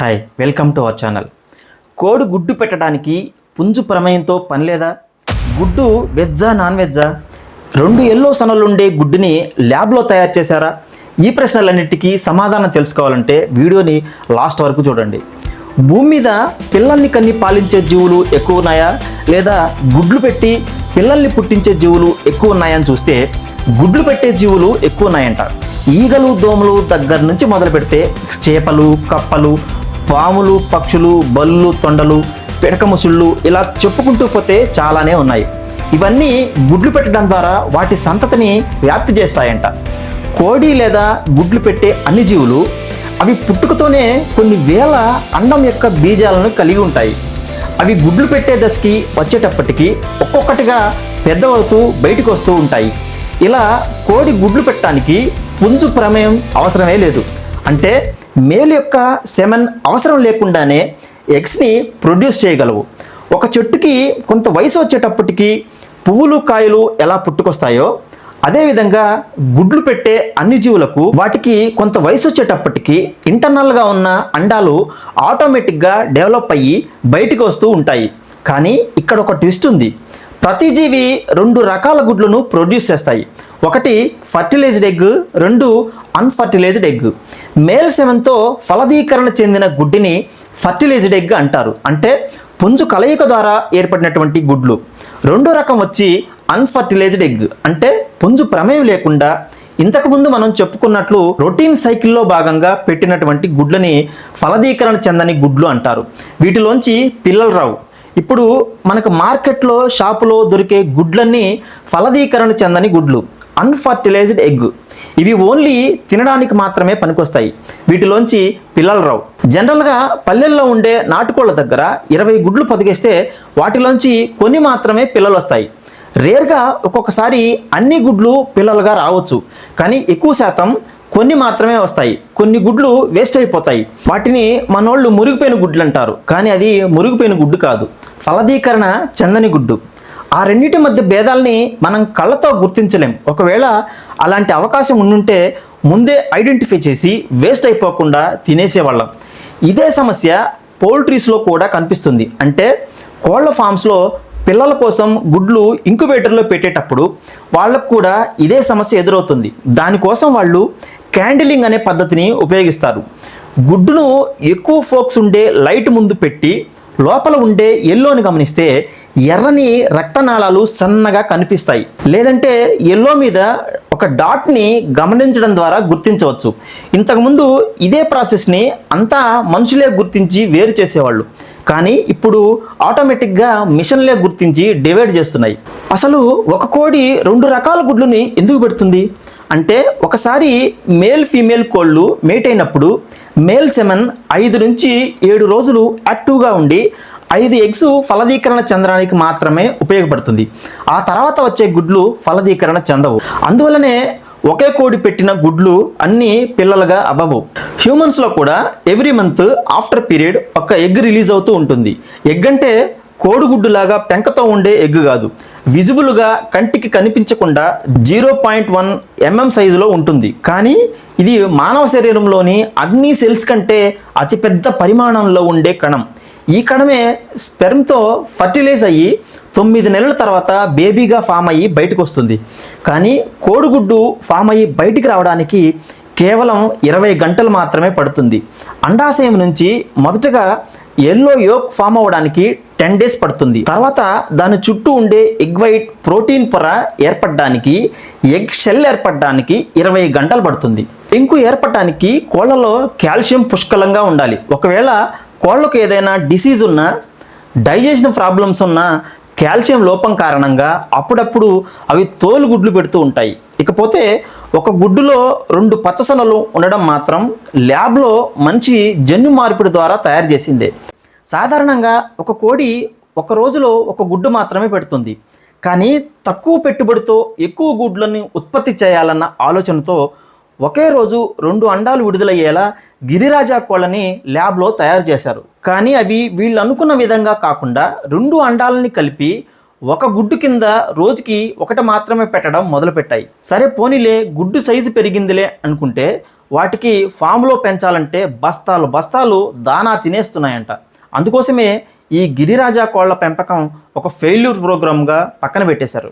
Hi welcome to our channel. కోడి గుడ్డు పెట్టడానికి పుంజు ప్రమేయంతో పని లేదా? గుడ్డు వెజ్జా నాన్ వెజ్జా? రెండు ఎల్లో సొనలుండే గుడ్డుని ల్యాబ్లో తయారు చేశారా? ఈ ప్రశ్నలన్నిటికీ సమాధానం తెలుసుకోవాలంటే వీడియోని లాస్ట్ వరకు చూడండి. భూమి మీద పిల్లల్ని కన్ని పాలించే జీవులు ఎక్కువ ఉన్నాయా? లేదా గుడ్లు పెట్టి పిల్లల్ని పుట్టించే జీవులు ఎక్కువ ఉన్నాయని చూస్తే గుడ్లు పెట్టే జీవులు ఎక్కువ ఉన్నాయంట. ఈగలు దోమలు దగ్గర నుంచి మొదలు పెడితే చేపలు కప్పలు పాములు పక్షులు బల్లు తొండలు పిడక ముసుళ్ళు ఇలా చెప్పుకుంటూ పోతే చాలానే ఉన్నాయి. ఇవన్నీ గుడ్లు పెట్టడం ద్వారా వాటి సంతతిని వ్యాప్తి చేస్తాయంట. కోడి లేదా గుడ్లు పెట్టే అన్ని జీవులు అవి పుట్టుకతోనే కొన్ని వేల అండం యొక్క బీజాలను కలిగి ఉంటాయి. అవి గుడ్లు పెట్టే దశకి వచ్చేటప్పటికి ఒక్కొక్కటిగా పెద్దవవుతూ బయటకు వస్తూ ఉంటాయి. ఇలా కోడి గుడ్లు పెట్టడానికి పుంజు ప్రమేయం అవసరమే లేదు. అంటే మేల్ యొక్క సెమెన్ అవసరం లేకుండానే ఎగ్స్ని ప్రొడ్యూస్ చేయగలవు. ఒక చెట్టుకి కొంత వయసు వచ్చేటప్పటికి పువ్వులు కాయలు ఎలా పుట్టుకొస్తాయో అదేవిధంగా గుడ్లు పెట్టే అన్ని జీవులకు వాటికి కొంత వయసు వచ్చేటప్పటికి ఇంటర్నల్గా ఉన్న అండాలు ఆటోమేటిక్గా డెవలప్ అయ్యి బయటికి వస్తూ ఉంటాయి. కానీ ఇక్కడ ఒక ట్విస్ట్ ఉంది. ప్రతి జీవి రెండు రకాల గుడ్లను ప్రొడ్యూస్ చేస్తాయి. ఒకటి ఫర్టిలైజ్డ్ ఎగ్ రెండు అన్ఫర్టిలైజ్డ్ ఎగ్. మేల్ సెవెన్తో ఫలదీకరణ చెందిన గుడ్డిని ఫర్టిలైజ్డ్ ఎగ్ అంటారు. అంటే పుంజు కలయిక ద్వారా ఏర్పడినటువంటి గుడ్లు. రెండో రకం వచ్చి అన్ఫర్టిలైజ్డ్ ఎగ్. అంటే పుంజు ప్రమేయం లేకుండా ఇంతకుముందు మనం చెప్పుకున్నట్లు రొటీన్ సైకిల్లో భాగంగా పెట్టినటువంటి గుడ్లని ఫలదీకరణ చెందని గుడ్లు అంటారు. వీటిలోంచి పిల్లలు రావు. ఇప్పుడు మనకు మార్కెట్లో షాపులో దొరికే గుడ్లన్నీ ఫలదీకరణ చెందని గుడ్లు. అన్ఫర్టిలైజ్డ్ ఎగ్ ఇవి ఓన్లీ తినడానికి మాత్రమే పనికొస్తాయి. వీటిలోంచి పిల్లలు రావు. జనరల్గా పల్లెల్లో ఉండే నాటుకోళ్ళ దగ్గర ఇరవై గుడ్లు పొదిగేస్తే వాటిలోంచి కొన్ని మాత్రమే పిల్లలు వస్తాయి. రేర్గా ఒక్కొక్కసారి అన్ని గుడ్లు పిల్లలుగా రావచ్చు. కానీ ఎక్కువ శాతం కొన్ని మాత్రమే వస్తాయి. కొన్ని గుడ్లు వేస్ట్ అయిపోతాయి. వాటిని మనోళ్ళు మురిగిపోయిన గుడ్లు అంటారు కానీ అది మురిగిపోయిన గుడ్డు కాదు. ఫలదీకరణ చందని గుడ్డు. ఆ రెండింటి మధ్య భేదాల్ని మనం కళ్ళతో గుర్తించలేం. ఒకవేళ అలాంటి అవకాశం ఉండుంటే ముందే ఐడెంటిఫై చేసి వేస్ట్ అయిపోకుండా తినేసేవాళ్ళం. ఇదే సమస్య పౌల్ట్రీస్లో కూడా కనిపిస్తుంది. అంటే కోళ్ళ ఫామ్స్లో పిల్లల కోసం గుడ్లు ఇంక్యుబేటర్లో పెట్టేటప్పుడు వాళ్ళకు కూడా ఇదే సమస్య ఎదురవుతుంది. దానికోసం వాళ్ళు క్యాండిలింగ్ అనే పద్ధతిని ఉపయోగిస్తారు. గుడ్డును ఎక్కువ ఫోక్స్ ఉండే లైట్ ముందు పెట్టి లోపల ఉండే ఎల్లోని గమనిస్తే ఎర్రని రక్తనాళాలు సన్నగా కనిపిస్తాయి. లేదంటే ఎల్లో మీద ఒక డాట్ని గమనించడం ద్వారా గుర్తించవచ్చు. ఇంతకుముందు ఇదే ప్రాసెస్ని అంతా మనుషులే గుర్తించి వేరు చేసేవాళ్ళు. కానీ ఇప్పుడు ఆటోమేటిక్గా మిషన్లే గుర్తించి డివైడ్ చేస్తున్నాయి. అసలు ఒక కోడి రెండు రకాల గుడ్లని ఎందుకు పెడుతుంది? అంటే ఒకసారి మేల్ ఫీమేల్ కోళ్ళు మేట్ అయినప్పుడు మేల్ సెమెన్ ఐదు నుంచి ఏడు రోజులు యాక్టివ్గా ఉండి ఐదు ఎగ్స్ ఫలదీకరణ చెందడానికి మాత్రమే ఉపయోగపడుతుంది. ఆ తర్వాత వచ్చే గుడ్లు ఫలదీకరణ చెందవు. అందువలనే ఒకే కోడి పెట్టిన గుడ్లు అన్నీ పిల్లలుగా అవ్వవు. హ్యూమన్స్లో కూడా ఎవ్రీ మంత్ ఆఫ్టర్ పీరియడ్ ఒక ఎగ్ రిలీజ్ అవుతూ ఉంటుంది. ఎగ్ అంటే కోడిగుడ్డులాగా పెంకతో ఉండే ఎగ్ కాదు. విజిబుల్గా కంటికి కనిపించకుండా జీరో పాయింట్ వన్ ఎంఎం సైజులో ఉంటుంది. కానీ ఇది మానవ శరీరంలోని అన్ని సెల్స్ కంటే అతిపెద్ద పరిమాణంలో ఉండే కణం. ఈ కణమే స్పెర్మ్తో ఫర్టిలైజ్ అయ్యి తొమ్మిది నెలల తర్వాత బేబీగా ఫామ్ అయ్యి బయటకు వస్తుంది. కానీ కోడిగుడ్డు ఫామ్ అయ్యి బయటికి రావడానికి కేవలం ఇరవై గంటలు మాత్రమే పడుతుంది. అండాశయం నుంచి మొదటగా ఎల్లో యోక్ ఫామ్ అవ్వడానికి టెన్ డేస్ పడుతుంది. తర్వాత దాని చుట్టూ ఉండే ఎగ్ వైట్ ప్రోటీన్ పొర ఏర్పడడానికి ఎగ్ షెల్ ఏర్పడడానికి ఇరవై గంటలు పడుతుంది. పెంకు ఏర్పడడానికి కోళ్ళలో కాల్షియం పుష్కలంగా ఉండాలి. ఒకవేళ కోళ్ళకు ఏదైనా డిసీజ్ ఉన్నా డైజెషన్ ప్రాబ్లమ్స్ ఉన్నా కాల్షియం లోపం కారణంగా అప్పుడప్పుడు అవి తోలు గుడ్లు పెడుతూ ఉంటాయి. ఇకపోతే ఒక గుడ్డులో రెండు పచ్చసొనలు ఉండడం మాత్రం ల్యాబ్లో మంచి జన్యు మార్పిడి ద్వారా తయారు చేసిందే. సాధారణంగా ఒక కోడి ఒక రోజులో ఒక గుడ్డు మాత్రమే పెడుతుంది. కానీ తక్కువ పెట్టుబడితో ఎక్కువ గుడ్లను ఉత్పత్తి చేయాలన్న ఆలోచనతో ఒకే రోజు రెండు అండాలు విడుదలయ్యేలా గిరిరాజా కోళ్ళని ల్యాబ్లో తయారు చేశారు. కానీ అవి వీళ్ళు అనుకున్న విధంగా కాకుండా రెండు అండాలని కలిపి ఒక గుడ్డు కింద రోజుకి ఒకటి మాత్రమే పెట్టడం మొదలుపెట్టాయి. సరే పోనీలే గుడ్డు సైజు పెరిగిందిలే అనుకుంటే వాటికి ఫామ్లో పెంచాలంటే బస్తాలు బస్తాలు దానా తినేస్తున్నాయంట. అందుకోసమే ఈ గిరిరాజా కోళ్ళ పెంపకం ఒక ఫెయిల్యూర్ ప్రోగ్రామ్గా పక్కన పెట్టేశారు.